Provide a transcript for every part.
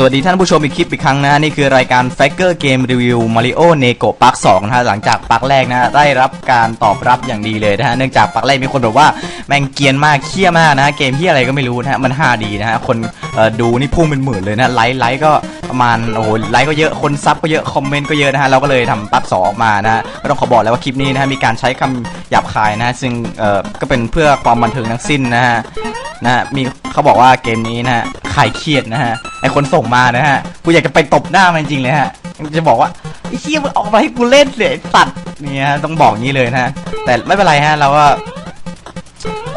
สวัสดีท่านผู้ชมอีกคลิปอีกครั้งนะฮะนี่คือรายการ f a c เกอร์เกมรีวิวมาริโอเนโกะปักสองนะฮะหลังจากปักแรกนะได้รับการตอบรับอย่างดีเลยนะฮะเนื่องจากปักแรกมีคนบอกว่าแม่งเกียนมากเคี้ยมากนะเกมที่อะไรก็ไม่รู้นะฮะมันฮาดีนะฮะคนดูนี่พุ่งเป็นหมื่นเลยนะไลค์ไลค์ก็ ประมาณโอ้โหไลค์ก็เยอะคนซับก็เยอะคอมเมนต์ก็เยอะนะฮะเราก็เลยทำปัก2องออกมานะฮะก็ต้องขอบอกแล้วว่าคลิปนี้นะฮะมีการใช้คำหยาบคายนะฮะซึ่งเอ่อก็เป็นเพื่อความบันเทิงทั้งสิ้นนะฮะนะฮะมีเขาบอกว่าเกมนี้นะฮะขายเครียดนะฮะไอคนส่งมานะฮะกูอยากจะไปตบหน้ามันจริงเลยฮะจะบอกว่าไอ้เฮียมึงออกมาให้กูเล่นเลยไอ้สัตว์เนี่ยฮะต้องบอกงี้เลยนะฮะแต่ไม่เป็นไรฮะเราก็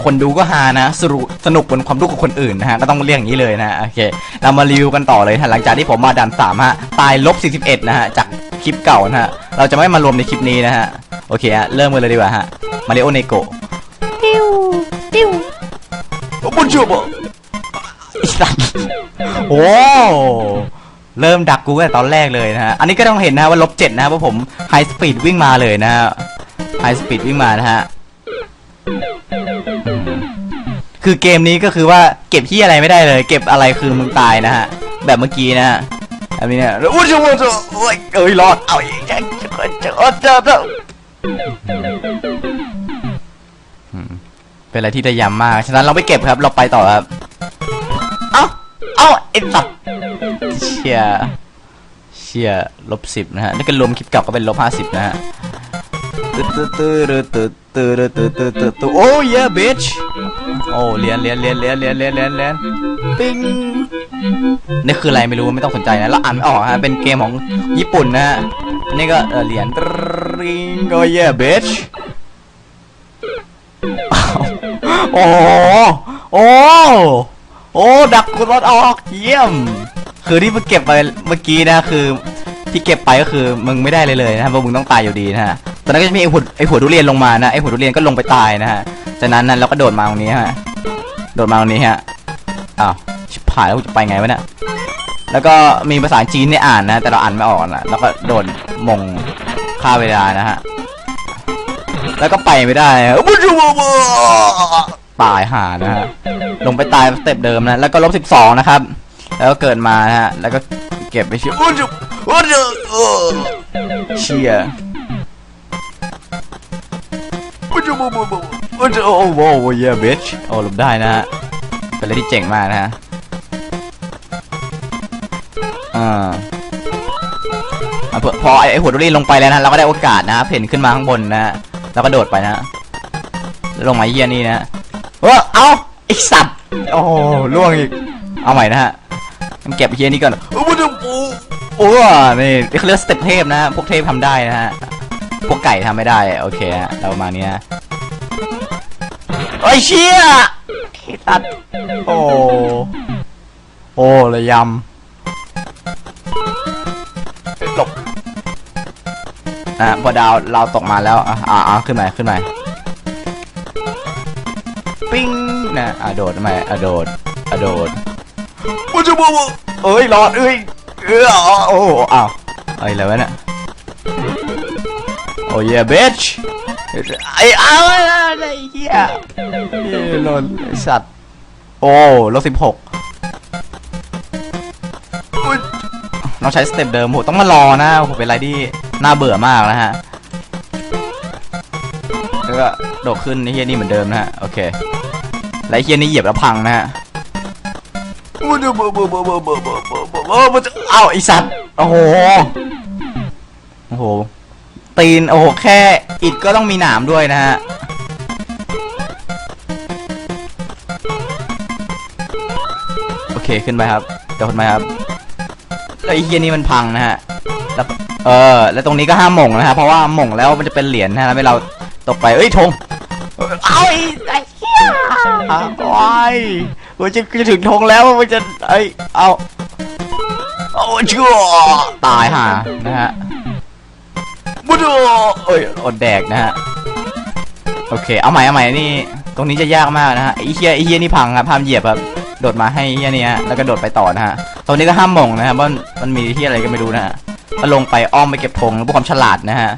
คนดูก็ฮานะสรุปสนุกบนความรู้ของคนอื่นนะฮะก็ต้องเรียกอย่างนี้เลยนะฮะโอเค เรามารีวิวกันต่อเลยฮะหลังจากที่ผมมาดันสามฮะตายลบ41นะฮะจากคลิปเก่านะฮะเราจะไม่มารวมในคลิปนี้นะฮะโอเคฮะเริ่มกันเลยดีกว่าฮะมาริโอเนโกติ้วติ้วบุญชูบไอ้สัตว์โอ้เริ่มดักกูตั้งแต่ตอนแรกเลยนะฮะอันนี้ก็ต้องเห็นนะฮะว่าลบเจ็ดนะฮะเพราะผมไฮสปีดวิ่งมาเลยนะฮะไฮสปีดวิ่งมานะฮะ คือเกมนี้ก็คือว่าเก็บที่อะไรไม่ได้เลย เก็บอะไรคือมึงตายนะฮะ แบบเมื่อกี้นะฮะแบบนี้เนี่ยโอ้ยโอ้ยโอ้ยเอ้ยรอดเอาอีกจะจะจะจะจะเป็นอะไรที่ระยำมาก ฉะนั้นเราไม่เก็บครับ เราไปต่อครับ เอ้า เอ้าไอ้สัตว์เชียเชียลบสิบนะฮะนี่ก็รวมคลิปเก่าก็เป็นลบห้าสิบนะฮะตึ๊ดตึ๊ดตึ๊ดตึ๊ดตึ๊ดตึ๊ดตึ๊ดตึ๊ดตึ๊ดโอ้ยเย่บิช โอ้เรียนเรียนเรียนเรียนเรียนเรียนเรียนเรียนปิ้งนี่คืออะไรไม่รู้ไม่ต้องสนใจนะเราอ่านไม่ออกฮะเป็นเกมของญี่ปุ่นนะฮะนี่ก็เออเหรียญริงโอ้ยเย่บิชโอ้โอ้โอ้ดักกูรถออกเยี่ยม คือที่มึงเก็บไปเมื่อกี้นะคือที่เก็บไปก็คือมึงไม่ได้เลยเลยนะเพราะมึงต้องตายอยู่ดีนะฮะ อนนั้นก็จะมีไอ้หัวไอหัวทุเรียนลงมานะไอ้หัวทุเรียนก็ลงไปตายนะฮะจากนั้นนั้นเราก็โดดมาตรงนี้ฮะโดดมาตรงนี้ฮะอ้าวชิบหายแล้วกูจะไปไงวะเนี่ยแล้วก็มีภาษาจีนให้อ่านนะ แต่เราอ่านไม่ออกนะแล้วก็โดดมงฆ่าเวลานะฮะแล้วก็ไปไม่ได้ตายห่านะฮะลงไปตายสเต็ปเดิมนะแล้วก็ลบสิบสองนะครับ แล้วก็เกิดมานะฮะแล้วก็เก็บไปเชื่อโอ้ยโอ้ยโอ้ยเชีย โอ้โอ้ยโอ้โอ้ยโอ้โอ้ยอ้ยเบิชโอ้หลบได้นะฮะ เป็นอะไรที่เจ๋งมากนะฮะ อ่าพอพอไอ้หัวดุรีลงไปแล้วนะเราก็ได้โอกาสนะฮะเพ่นขึ้นมาข้างบนนะฮะแล้วก็โดดไปนะฮะลงมาเยี่ยนี่นะเออเอาไอสัตว์โอ้ล่วงอีก เอาใหม่นะฮะมันเก็บเฮียนี่ก่อนโอ้โหโอ้โหนี่เขาเรียกสเต็ปเทพนะพวกเทพทำได้นะฮะ พวกไก่ทำไม่ได้ โอเคฮะเรามาณนี้นะโอ้ยเชี่ยตัด โอ้ โอ้ระยำหลบอะพอดาวเราตกมาแล้วอะอะอะขึ้นมาขึ้นมาปิ้งนะอะโดดทำไมอะโดดอะโดดโอ้ยบูบูเอ้ยรอดเอ้ยเออโอ้อ้าวไอ้อะไรวะเนี่ย โอ้ยเบชไอ้เอาอะไรเหี้ยเฮ้ยหล่นสัตว์ โอ้ลบสิบหกเราใช้สเต็ปเดิมโหต้องมารอนะโหเป็นอะไรที่น่าเบื่อมากนะฮะแล้วก็โดดขึ้นไอ้เฮียนี่เหมือนเดิมนะฮะโอเคไอ้เฮียนี่เหยียบแล้วพังนะฮะเอาไอสัตว์โอ้โหโอ้โห ตีน โอ้โห แค่อิดก็ต้องมีหนามด้วยนะฮะ โอเคขึ้นไปครับเดี๋ยวขึ้นไปครับแล้วไอ้เฮียนี่มันพังนะฮะแล้วเออ แล้วตรงนี้ก็ห้ามหม่งนะฮะ เพราะว่าหม่งแล้วมันจะเป็นเหรียญนะฮะแล้วเราตกไป เอ้ยธงเอาไอ้ไอ้เหี้ยโอ้ยมันจะจะถึงธงแล้วมันจะไอยเอา โอ้ชั่วตายห่านะฮะ บุดูเอ้ยอดแดกนะฮะ โอเค เอาใหม่เอาใหม่นี่ ตรงนี้จะยากมากนะฮะไอ้เฮียไอ้เฮียนี่พังครับห้ามเหยียบครับ โดดมาให้เฮียนี่ฮะ แล้วก็โดดไปต่อนะฮะ ตรงนี้ก็ห้ามม่งนะครับเพราะมันมีเฮียอะไรก็ไม่รู้นะฮะก็ลงไปอ้อมไปเก็บธงเพื่อความฉลาดนะฮะ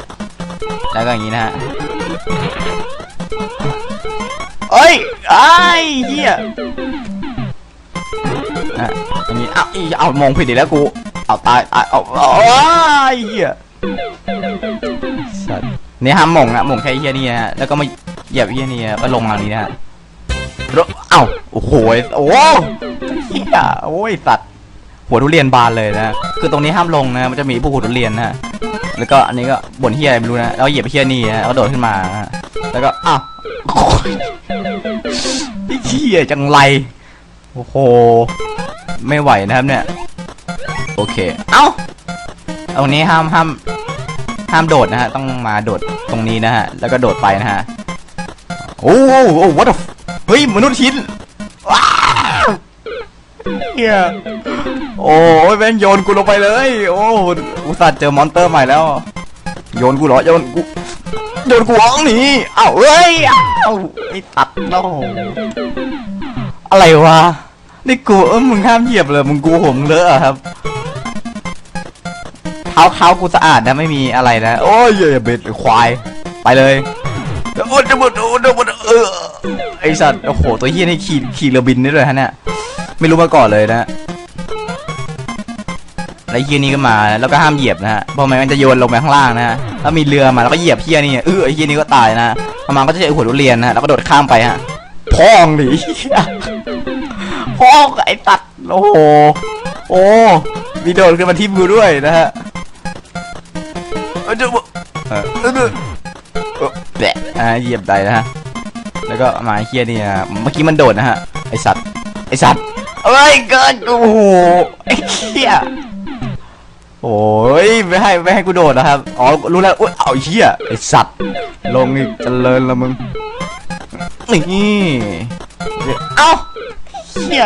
แล้วก็อย่างนี้นะฮะเอ้ยไอ้เฮียอะอย่างนี้ เอาเอามองผิดอีกแล้วกู เอาตายตายเอาเอาเอาไอ้เหี้ย นี่ห้ามหมงนะหมงแค่เหี้ยนี่นะฮะแล้วก็มาเหยียบเหี้ยนี่นะก็ลงทางนี้นะฮะแล้วเอ้าโอ้โหโอ้เหี้ยโอ้ยสัตว์หัวทุเรียนบานเลยนะคือตรงนี้ห้ามลงนะมันจะมีพวกหัวทุเรียนนะฮะแล้วก็อันนี้ก็บนเหี้ยไม่รู้นะแล้วเหยียบเหี้ยนี่นะแล้วโดดขึ้นมาแล้วก็อ้าวโอ้ยไอ้เหี้ยจังไรโอ้โหไม่ไหวนะครับเนี่ย โอเค เอ้าตรงนี้ห้ามห้ามห้ามโดดนะฮะ ต้องมาโดด ตรงนี้นะฮะ แล้วก็โดดไปนะฮะ โอ้โหโอ้ what the เฮ้ยมนุษย์ชิ้นว้าเฮียโอ้ยแม่งโยนกูลงไปเลย โอ้อุตส่าห์เจอมอนเตอร์ใหม่แล้ว โยนกูเหรอ โยนกู โยนกูร้องหนีเอ้าเอ้ย เอ้าไอ้ตัดแล้วอะไรวะ นี่กูเออมึงห้ามเหยียบเลย มึงกูผมเลอะอะครับ เท้าเท้ากูสะอาดนะไม่มีอะไรนะ โอ้ยอย่าเบ็ดควาย ไปเลยโอ้ยจะหมดโอ้ยจะหมดเออไอสัตว์โอ้โหตัวเฮียนี่ขี่ขี่เรือบินได้เลยฮะเนี่ยไม่รู้มาก่อนเลยนะแล้วเฮียนี่ก็มาแล้วก็ห้ามเหยียบนะฮะเพราะไม่งั้นจะโยนลงไปข้างล่างนะฮะถ้ามีเรือมาแล้วก็เหยียบเฮียนี่เออไอเฮียนี่ก็ตายนะประมาณก็จะเจอหัวทุเรียนนะฮะแล้วก็โดดข้ามไปฮะพ่องดิเหี้ยพ่องไอ้ตัดโอ้โหโอ้มีโดดขึ้นมาที่มือด้วยนะฮะ เออเดี๋ยวเออเออเออเออแหละอ่าเหยียบใดนะฮะ แล้วก็มาเฮียนี่นะเมื่อกี้มันโดดนะฮะ ไอสัตว์ ไอสัตว์เอ้ยเกินโอ้โห ไอ้เฮียโอ้ยไม่ให้ไม่ให้กูโดดนะครับ อ๋อ รู้แล้วอุ้ยเอาเฮียไอสัตว์ ลงอีกเจริญละมึง นี่ เอ้าเฮีย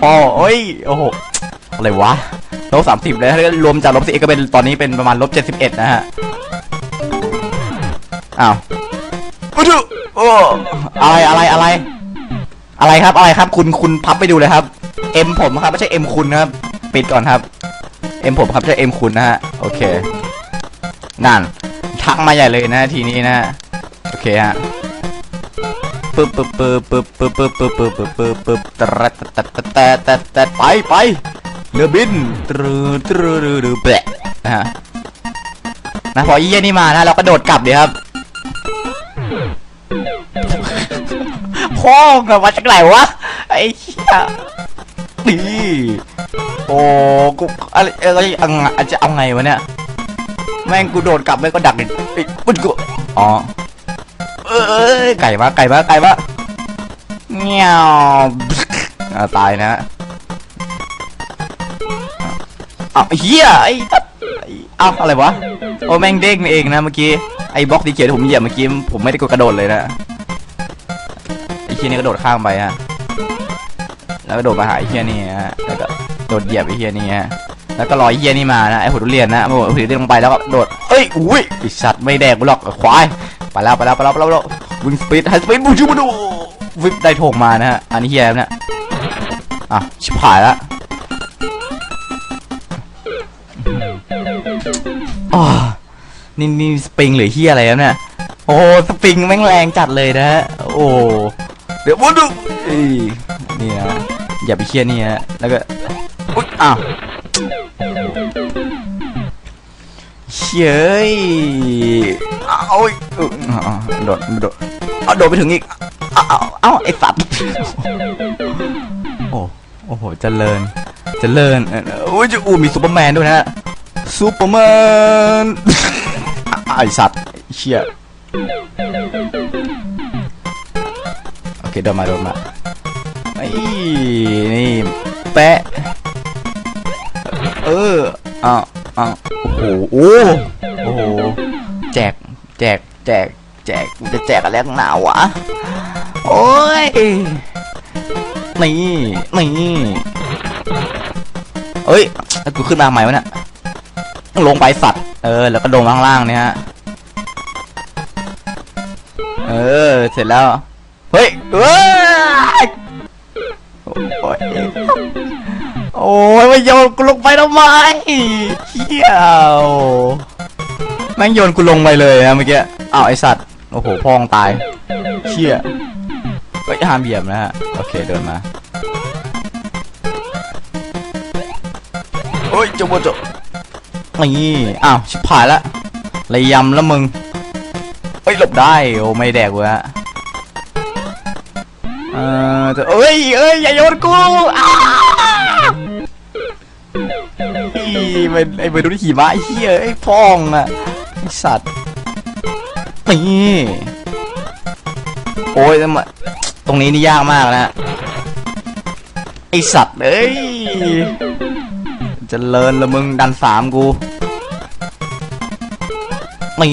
พอโอ้ย โอ้โห อะไรวะ ลบสามสิบเลยถ้ารวมจากลบสิบเอ็ดก็เป็นตอนนี้เป็นประมาณลบเจ็ดสิบเอ็ดนะฮะอ้าวมาดูโอ้อะไรอะไรอะไร อะไรครับอะไรครับ คุณคุณพับไปดูเลยครับเอ็มผมครับไม่ใช่เอ็มคุณนะครับปิดก่อนครับเอ็มผมครับไม่ใช่เอ็มคุณนะฮะโอเคนั่นทักมาใหญ่เลยนะทีนี้นะโอเคฮะปึ๊บปึ๊บปึ๊บปึ๊บปึ๊บปึ๊บปึ๊บปึ๊บปึ๊บปึ๊บปึ๊บตะตะตะตะตะตะไปไป เรือบินตรึตรึตรึแปะนะฮะนะพอยี่ยนี่มานะเราก็โดดกลับเดี๋ยวครับพ่องอะมาจากไหนวะไอ้เหี้ยนี่โอ้กูอะไรอะไรเอาจะเอาไงวะเนี่ยแม่งกูโดดกลับแม่งก็ดักอีกปุ๊บกูอ๋อเอ้ยไก่มาไก่มาไก่มาเงี้ยวอ่าตายนะ อ้าวเฮียไอ้อ้อ้าวอะไรวะโอ้แม่งเด้งเองนะเมื่อกี้ไอ้บล็อกสีเขียวที่ผมเหยียบเมื่อกี้ผมไม่ได้กดกระโดดเลยนะไอ้เฮียนี่กระโดดข้ามไปฮะแล้วก็โดดมาหาไอ้เฮียนี่ฮะแล้วก็โดดเหยียบไอ้เฮียนี่ฮะแล้วก็รอไอ้เฮียนี่มานะไอ้หัวทุเรียนนะมาหัวทุเรียนลงไปแล้วก็โดดเอ้ยอุ้ยไอสัตว์ไม่แดกกูหรอกควายไปแล้วไปแล้วไปแล้วไปแล้ววิ่งสปีดไฮสปีดบูชูบูดูวิบได้โถงมานะฮะอันนี้เฮียนี่ยอะชิบหายแล้ว อ๋อนี่นี่สปริงหรือเฮียอะไรแล้วเนี่ยโอ้สปริงแม่งแรงจัดเลยนะฮะโอ้เดี๋ยวบูดูนี่นะอย่าไปเคียนี่ฮะแล้วก็อุ๊ยอ้าวเฉยเอาอีกเออเอโดดโดดเอาโดดไปถึงอีกเอาเอาเอาไอ้สัตว์โอ้โอ้โหเจริญเจริญออโอ้ยจะอู้มีซูเปอร์แมนด้วยนะ ซูเปอร์แมนไอสัตว์เชี่ยโอเคเดินมาเดินมาไอ้นี่แปะเอออ้าวอ้าวโอ้โหโอ้โหแจกแจกแจกแจกจะแจกอะไรหนาวะโอ้ยนี่นี่เอ้ยแล้วกูขึ้นมาใหม่วะเนี่ย ลงไปสัตว์ เออ แล้วก็ลงข้างล่างเนี่ยฮะ เออ เสร็จแล้ว เฮ้ยเอ้ยโอ้ยโอ้ยมาโยนกูลงไปทำไมเฮียวแม่งโยนกูลงไปเลยนะเมื่อกี้ อ้าวไอสัตว์ โอ้โหพองตาย เชี่ยก็ห้ามเหยียบนะฮะ โอเคเดินมาโอ้ยจบจะ นี่อ้าวชิบหายละระยำแล้วมึงเอ้ยหลบได้โอ้ไม่แดกเว้ยเออเอ้ยเอ้ยอย่าโยนกูอ้าไอ้เป็นไอ้เป็นรุ่ขี่ม้าไอ้เหี้ยไอ้พองอะไอ้สัตว์นี่โอ้ยทำไมตรงนี้นี่ยากมากนะไอสัตว์เอ้ย จะเลินละมึงดันสามกูนี่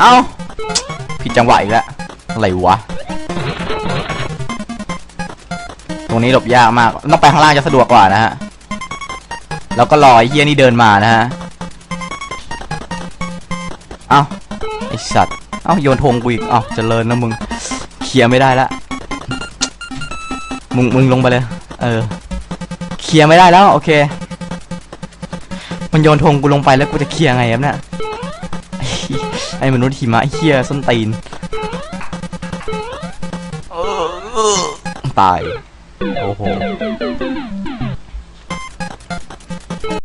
เอ้าผิดจังหวะอีกแล้วอะไรวะ ตรงนี้หลบยากมาก ต้องไปข้างล่างจะสะดวกกว่านะฮะ แล้วก็รอไอ้เฮียนี่เดินมานะฮะ เอ้าไอสัตว์ เอ้าโยนธงกูอีก เอ้าเจริญนะมึง เคลียร์ไม่ได้ละ มึงมึงลงไปเลย เออ เคลียร์ไม่ได้แล้ว โอเค มันโยนธงกูลงไปแล้วกูจะเคลียร์ไงครับเนี่ยไอ้มนุษย์หิมะไอ้เฮียส้นตีนตาย โอ้โห